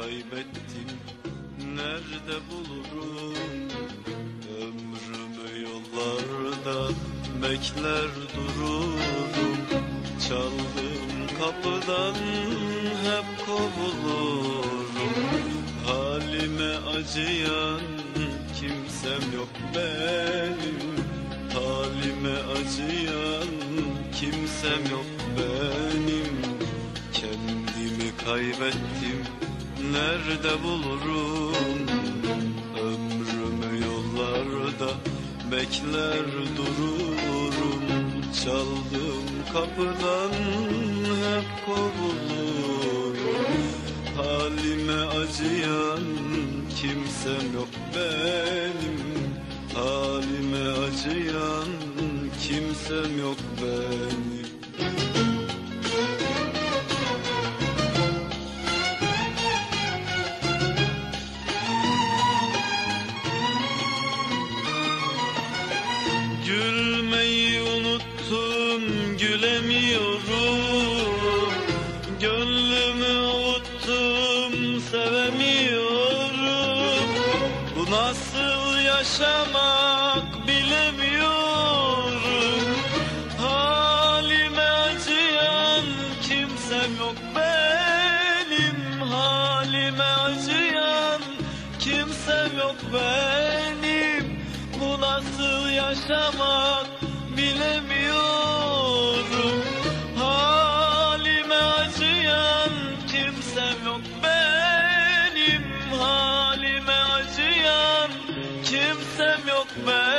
kaybettim. Nerede bulurum? Ömrümü yollarda bekler dururum. Çaldığım kapıdan hep kovulurum. Halime acıyan kimsem yok benim. Halime acıyan kimsem yok benim. Kendimi kaybettim nerede bulurum? Ömrümü yollarda bekler dururum. Çaldığım kapıdan hep kovulurum Halime acıyan kimsem yok benim. Halime acıyan kimsem yok benim Gülmeyi unuttum gülemiyorum. Gönlümü avuttum sevemiyorum. Bu nasıl yaşamak bilemiyorum. Halime acıyan kimsem yok benim. Halime acıyan kimsem yok benim nasıl yaşamak bilemiyorum Halime acıyan kimsem yok. Benim Halime acıyan kimsem yok. Benim